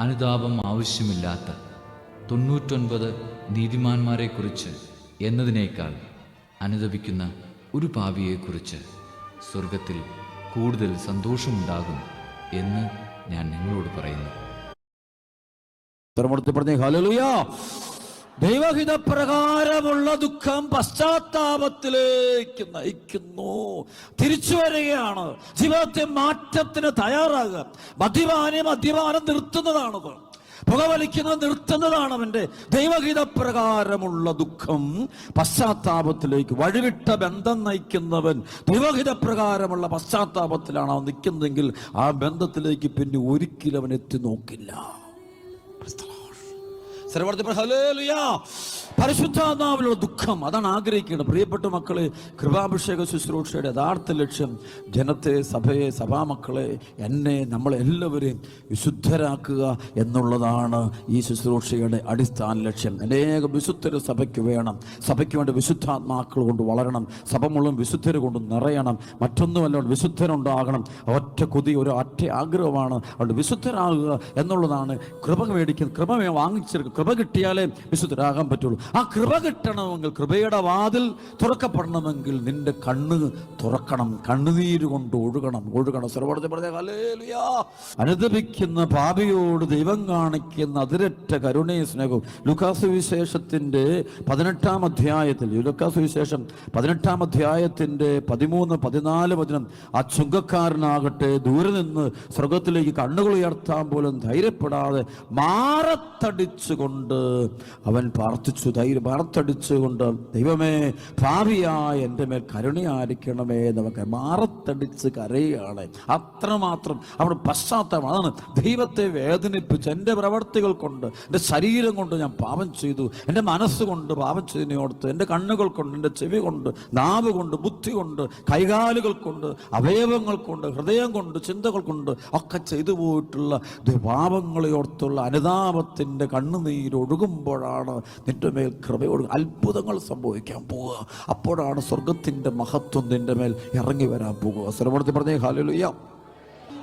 അനുതാപം ആവശ്യമില്ലാത്ത തൊണ്ണൂറ്റൊൻപത് നീതിമാന്മാരെക്കുറിച്ച് എന്നതിനേക്കാൾ അനുദപിക്കുന്ന ഒരു പാപിയെക്കുറിച്ച് സ്വർഗത്തിൽ കൂടുതൽ സന്തോഷമുണ്ടാകും എന്ന് ഞാൻ നിങ്ങളോട് പറയുന്നു. പറഞ്ഞേ ഹല്ലേലൂയ. ദൈവഹിത പ്രകാരമുള്ള ദുഃഖം പശ്ചാത്താപത്തിലേക്ക് നയിക്കുന്നു. തിരിച്ചു വരികയാണ്. ജീവിതത്തെ മാറ്റത്തിന് തയ്യാറാകുക. മദ്യപാനെ മദ്യപാനം നിർത്തുന്നതാണത് പുകവലിക്കുന്നത് നിർത്തുന്നതാണ് അവന്റെ ദൈവഹിത പ്രകാരമുള്ള ദുഃഖം. പശ്ചാത്താപത്തിലേക്ക് വഴിവിട്ട ബന്ധം നയിക്കുന്നവൻ ദൈവഹിത പ്രകാരമുള്ള പശ്ചാത്താപത്തിലാണ് അവൻ നിൽക്കുന്നതെങ്കിൽ ആ ബന്ധത്തിലേക്ക് പിന്നെ ഒരിക്കലും അവൻ എത്തി നോക്കില്ല. പരിശുദ്ധാത്മാവിലുള്ള ദുഃഖം. അതാണ് ആഗ്രഹിക്കുന്നത് പ്രിയപ്പെട്ട മക്കളെ കൃപാഭിഷേക ശുശ്രൂഷയുടെ യഥാർത്ഥ ലക്ഷ്യം ജനത്തെ സഭയെ സഭാമക്കളെ എന്നെ നമ്മളെല്ലാവരെയും വിശുദ്ധരാക്കുക എന്നുള്ളതാണ് ഈ ശുശ്രൂഷയുടെ അടിസ്ഥാന ലക്ഷ്യം. അനേക വിശുദ്ധർ സഭയ്ക്ക് വേണം. സഭയ്ക്ക് വേണ്ടി വിശുദ്ധാത്മാക്കൾ കൊണ്ട് വളരണം. സഭ മുഴുവൻ വിശുദ്ധർ കൊണ്ട് നിറയണം. മറ്റൊന്നുമല്ല വിശുദ്ധരുണ്ടാകണം. ഒറ്റ കൊതി ഒരു ഒറ്റ ആഗ്രഹമാണ്. അതുകൊണ്ട് വിശുദ്ധരാകുക എന്നുള്ളതാണ് കൃപ മേടിക്കുന്നത് കൃപ വാങ്ങിച്ചെടുക്കുക കൃപ കിട്ടിയാലേ വിശുദ്ധരാകാൻ പറ്റുള്ളൂ. ആ കൃപ കിട്ടണമെങ്കിൽ കൃപയുടെ വാതിൽ തുറക്കപ്പെടണമെങ്കിൽ നിന്റെ കണ്ണ് തുറക്കണം. കണ്ണുനീര് കൊണ്ട് ഒഴുകണം. ഒഴുകണം. സർവടത്തിൽ പറഞ്ഞ. അനുദപിക്കുന്ന പാപിയോട് ദൈവം കാണിക്കുന്ന അതിരറ്റ കരുണയ സ്നേഹവും. ലുക്കാസ് വിശേഷത്തിന്റെ പതിനെട്ടാം അധ്യായത്തിൽ ലുക്കാസ് വിശേഷം പതിനെട്ടാം അധ്യായത്തിന്റെ പതിമൂന്ന് പതിനാല് വചനം ആ ചുങ്കക്കാരനാകട്ടെ ദൂരെ നിന്ന് സ്വർഗത്തിലേക്ക് കണ്ണുകൾ ഉയർത്താൻ പോലും ധൈര്യപ്പെടാതെ മാറത്തടിച്ചുകൊണ്ട് അവൻ പ്രാർത്ഥിച്ചു ധൈര്യം മാറത്തടിച്ചുകൊണ്ട് ദൈവമേ ഭാവിയായ എന്റെ മേൽ കരുണയായിരിക്കണമേ നമുക്ക് മാറത്തടിച്ച് കരയുകയാണ് അത്രമാത്രം അവിടെ പശ്ചാത്തലം അതാണ് ദൈവത്തെ വേദനിപ്പിച്ച്. എന്റെ പ്രവർത്തികൾ കൊണ്ട് എന്റെ ശരീരം കൊണ്ട് ഞാൻ പാപം ചെയ്തു. എന്റെ മനസ്സുകൊണ്ട് പാപം ചെയ്തതിനോടത്ത് എന്റെ കണ്ണുകൾ കൊണ്ട് എന്റെ ചെവി കൊണ്ട് നാവ് കൊണ്ട് ബുദ്ധി കൊണ്ട് കൈകാലുകൾ കൊണ്ട് അവയവങ്ങൾ കൊണ്ട് ഹൃദയം കൊണ്ട് ചിന്തകൾ കൊണ്ട് ഒക്കെ ചെയ്തു പോയിട്ടുള്ള പാപങ്ങളെ ഓർത്തുള്ള അനുതാപത്തിന്റെ കണ്ണുനീരൊഴുകുമ്പോഴാണ് നിന്റെ മേൽ കൃപയൊഴുക അത്ഭുതങ്ങൾ സംഭവിക്കാൻ പോവുക. അപ്പോഴാണ് സ്വർഗത്തിന്റെ മഹത്വം നിന്റെ മേൽ ഇറങ്ങി വരാൻ പോകുക ശ്രമണത്തിൽ പറഞ്ഞേ ഹാലലുയ്യ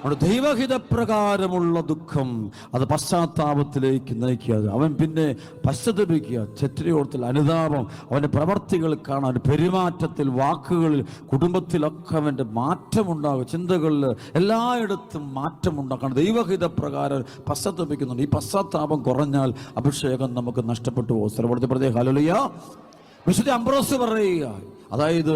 അവിടെ ദൈവഹിതപ്രകാരമുള്ള ദുഃഖം അത് പശ്ചാത്താപത്തിലേക്ക് നയിക്കുക അവൻ പിന്നെ പശ്ചാത്തപിക്കുക. ചെത്തിരിയോർത്തിൽ അനുതാപം അവന്റെ പ്രവർത്തികൾ കാണാൻ പെരുമാറ്റത്തിൽ വാക്കുകളിൽ കുടുംബത്തിലൊക്കെ അവന്റെ മാറ്റമുണ്ടാകും. ചിന്തകളിൽ എല്ലായിടത്തും മാറ്റമുണ്ടാക്കണം. ദൈവഹിത പ്രകാരം പശ്ചാത്തപിക്കുന്നുണ്ട്. ഈ പശ്ചാത്താപം കുറഞ്ഞാൽ അഭിഷേകം നമുക്ക് നഷ്ടപ്പെട്ടു പോകും. സർവത്തിൽ പ്രത്യേക. ഹലലിയ വിശുദ്ധ അംബ്രോസ് പറയുക. അതായത്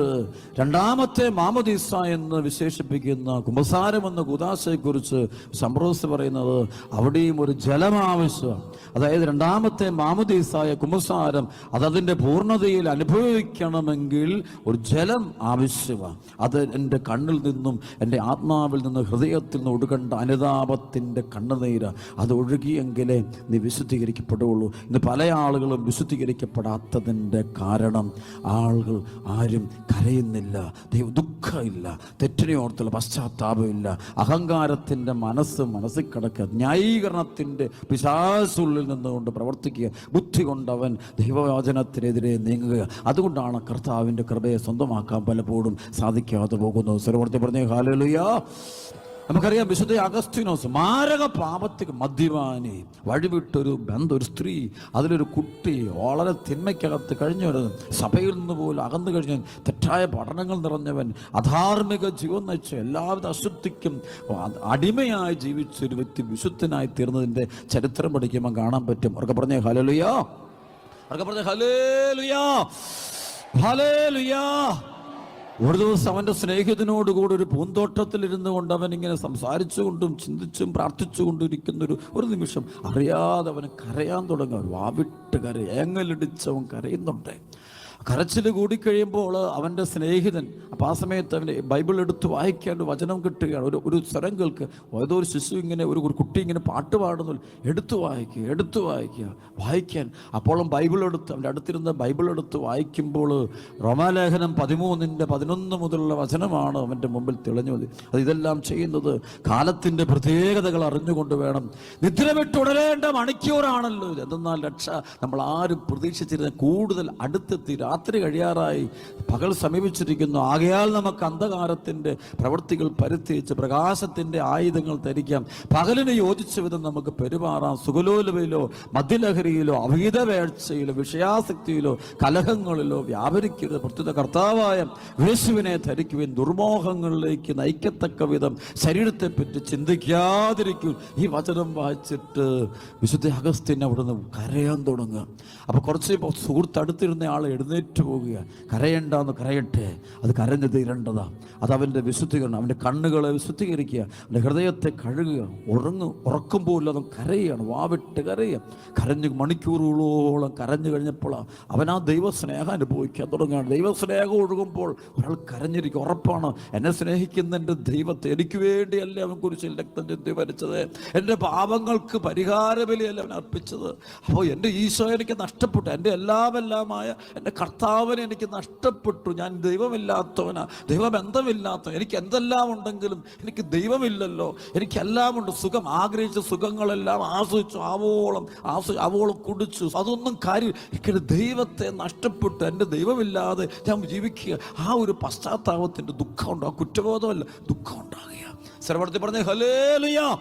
രണ്ടാമത്തെ മാമദീസ എന്ന് വിശേഷിപ്പിക്കുന്ന കുമ്പസാരം എന്ന കുദാശയെക്കുറിച്ച് സംബ്രോസ് പറയുന്നത് അവിടെയും ഒരു ജലം ആവശ്യമാണ് അതായത് രണ്ടാമത്തെ മാമദീസായ കുമ്പസാരം അതതിന്റെ പൂർണതയിൽ അനുഭവിക്കണമെങ്കിൽ ഒരു ജലം ആവശ്യമാണ്. അത് എന്റെ കണ്ണിൽ നിന്നും എന്റെ ആത്മാവിൽ നിന്നും ഹൃദയത്തിൽ നിന്ന് ഒഴുകേണ്ട അനുതാപത്തിന്റെ കണ്ണുനീര് അത് ഒഴുകിയെങ്കിലേ നീ വിശുദ്ധീകരിക്കപ്പെടുകയുള്ളൂ ഇന്ന് പല ആളുകളും വിശുദ്ധീകരിക്കപ്പെടാത്തതിന്റെ കാരണം ആളുകൾ ആരും കരയുന്നില്ല. ദൈവ ദുഃഖമില്ല. തെറ്റിനെ ഓർത്തുള്ള പശ്ചാത്താപമില്ല. അഹങ്കാരത്തിന്റെ മനസ്സ് മനസ്സിൽ കിടക്കുക. ന്യായീകരണത്തിന്റെ പിശാസുള്ളിൽ നിന്നുകൊണ്ട് പ്രവർത്തിക്കുക. ബുദ്ധി കൊണ്ടവൻ ദൈവവചനത്തിനെതിരെ നീങ്ങുക. അതുകൊണ്ടാണ് കർത്താവിന്റെ കൃപയെ സ്വന്തമാക്കാൻ പലപ്പോഴും സാധിക്കാതെ പോകുന്നത്. സ്വരവർത്തി പറഞ്ഞ ഹാലലുയ. നമുക്കറിയാം വിശുദ്ധ അഗസ്റ്റിനോസ് മാരക പാപത്തിക്ക് മദ്യപാനി വഴിവിട്ടൊരു ബന്ധം ഒരു സ്ത്രീ അതിലൊരു കുട്ടി വളരെ തിന്മയ്ക്കകത്ത് കഴിഞ്ഞവർ സഭയിൽ നിന്ന് പോലും അകന്നു കഴിഞ്ഞ തെറ്റായ പഠനങ്ങൾ നിറഞ്ഞവൻ അധാർമിക ജീവൻ നയിച്ച എല്ലാവിധ അശുദ്ധിക്കും അടിമയായി ജീവിച്ച ഒരു വ്യക്തി വിശുദ്ധനായി തീർന്നതിന്റെ ചരിത്രം പഠിക്കുമ്പോൾ കാണാൻ പറ്റും. അവർക്ക് പറഞ്ഞേ ഹലലുയാ അവർക്ക് പറഞ്ഞേ ഹലേലുയാ ഹലേലുയാ ഒരു ദിവസം അവന്റെ സ്നേഹിതനോട് കൂടെ ഒരു പൂന്തോട്ടത്തിൽ ഇരുന്നു കൊണ്ട് അവൻ ഇങ്ങനെ സംസാരിച്ചുകൊണ്ടും ചിന്തിച്ചും പ്രാർത്ഥിച്ചുകൊണ്ടും ഇരിക്കുന്ന ഒരു നിമിഷം അറിയാതെ അവന് കരയാൻ തുടങ്ങി. വാവിട്ട് കര ഏങ്ങലിടിച്ചവൻ കരയുന്നുണ്ട്. കരച്ചിൽ കൂടിക്കഴിയുമ്പോൾ അവന്റെ സ്നേഹിതൻ അപ്പോൾ ആ സമയത്ത് അവന്റെ ബൈബിൾ എടുത്ത് വായിക്കാണ്ട് വചനം കിട്ടുകയാണ്. ഒരു ഒരു സ്വരം കേൾക്ക്. ഏതോ ഒരു ശിശു ഇങ്ങനെ ഒരു ഒരു കുട്ടി ഇങ്ങനെ പാട്ട് പാടുന്നു എടുത്തു വായിക്കുക എടുത്തു വായിക്കുക വായിക്കാൻ. അപ്പോഴും ബൈബിൾ എടുത്ത് അവന്റെ അടുത്തിരുന്ന് ബൈബിൾ എടുത്ത് വായിക്കുമ്പോൾ റോമാലേഖനം പതിമൂന്നിന്റെ പതിനൊന്ന് മുതലുള്ള വചനമാണ് അവന്റെ മുമ്പിൽ തെളിഞ്ഞു മതി അത് ഇതെല്ലാം ചെയ്യുന്നത് കാലത്തിന്റെ പ്രത്യേകതകൾ അറിഞ്ഞുകൊണ്ട് വേണം. നിദ്ര വിട്ടുടരേണ്ട മണിക്കൂറാണല്ലോ ഇത്. എന്തെന്നാൽ രക്ഷ നമ്മൾ ആരും പ്രതീക്ഷിച്ചിരുന്ന കൂടുതൽ അടുത്തെത്തി രാത്രി കഴിയാറായി. പകൽ സമീപിച്ചിരിക്കുന്നു. ആകയാൽ നമുക്ക് അന്ധകാരത്തിന്റെ പ്രവൃത്തികൾ പരുത്തിച്ച് പ്രകാശത്തിന്റെ ആയുധങ്ങൾ ധരിക്കാം. പകലിന് യോജിച്ച വിധം നമുക്ക് പെരുമാറാം. സുഗലോലുവയിലോ മദ്യലഹരിയിലോ അഭീതവേഴ്ചയിലോ വിഷയാസക്തിയിലോ കലഹങ്ങളിലോ വ്യാപരിക്കരുത്. പ്രത്യുത കർത്താവായ യേശുവിനെ ധരിക്കുവിൻ. ദുർമോഹങ്ങളിലേക്ക് നയിക്കത്തക്ക വിധം ശരീരത്തെ പറ്റി ചിന്തിക്കാതിരിക്കും. ഈ വചനം വായിച്ചിട്ട് വിശുദ്ധ അഗസ്ത്യൻ അവിടുന്ന് കരയാൻ തുടങ്ങുക. അപ്പൊ കുറച്ച് സുഹൃത്തടുത്തിരുന്ന ആൾ എഴുന്നേറ്റ് പോവുക കരയണ്ടെന്ന് കരയട്ടെ. അത് കരഞ്ഞു തീരേണ്ടതാ. അത് അവന്റെ വിശുദ്ധീകരണം അവന്റെ കണ്ണുകളെ വിശുദ്ധീകരിക്കുക. അവന്റെ ഹൃദയത്തെ കഴുകുക. ഉറങ്ങ് ഉറക്കുമ്പോൾ അതും കരയുകയാണ്. വാവിട്ട് കരയുക. കരഞ്ഞ് മണിക്കൂറുകളോളം കരഞ്ഞു കഴിഞ്ഞപ്പോൾ അവൻ ആ ദൈവസ്നേഹം അനുഭവിക്കാൻ തുടങ്ങുകയാണ്. ദൈവസ്നേഹം ഒഴുകുമ്പോൾ ഒരാൾ കരഞ്ഞിരിക്കും. ഉറപ്പാണ്. എന്നെ സ്നേഹിക്കുന്ന എന്റെ ദൈവത്തെ എനിക്ക് വേണ്ടിയല്ലേ അവൻ കുറിച്ച് രക്തം ചിന്തി വരച്ചത് എന്റെ പാപങ്ങൾക്ക് പരിഹാര ബലിയല്ല അവൻ അർപ്പിച്ചത്. അപ്പോൾ എന്റെ ഈശോ എനിക്ക് നഷ്ടപ്പെട്ടു. എന്റെ എല്ലാമെല്ലാമായ എന്റെ കർത്താവിനെ എനിക്ക് നഷ്ടപ്പെട്ടു. ഞാൻ ദൈവമില്ലാത്തവനാ. ദൈവബന്ധമില്ലാത്തവൻ. എനിക്ക് എന്തെല്ലാം ഉണ്ടെങ്കിലും എനിക്ക് ദൈവമില്ലല്ലോ. എനിക്കെല്ലാം ഉണ്ട്. സുഖം ആഗ്രഹിച്ച സുഖങ്ങളെല്ലാം ആസ്വദിച്ചു. ആവോളം ആസ്വ ആവോളം കുടിച്ചു. അതൊന്നും കാര്യം എനിക്ക് ദൈവത്തെ നഷ്ടപ്പെട്ടു. എന്റെ ദൈവമില്ലാതെ ഞാൻ ജീവിക്കുക. ആ ഒരു പശ്ചാത്താപത്തിന്റെ ദുഃഖം ഉണ്ട്? ആ കുറ്റബോധമല്ല. ദുഃഖം ഉണ്ടാകുക സർവടത്തിൽ പറഞ്ഞ ഹലേ ലുയാ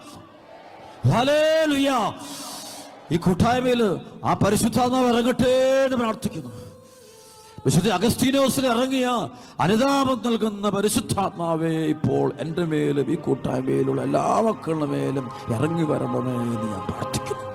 ഹല്ലേലൂയ. ഈ കൂട്ടായ്മയിൽ ആ പരിശുദ്ധാത്മാവ് ഇറങ്ങട്ടെ എന്ന് പ്രാർത്ഥിക്കുന്നു. വിശുദ്ധ അഗസ്തീനോസിന് ഇറങ്ങിയ അനുതാപം നൽകുന്ന പരിശുദ്ധാത്മാവേ ഇപ്പോൾ എന്റെ മേലും ഈ കൂട്ടായ്മയിലുള്ള എല്ലാ മക്കളുടെ മേലും ഇറങ്ങി വരണമേ എന്ന് ഞാൻ പ്രാർത്ഥിക്കുന്നു.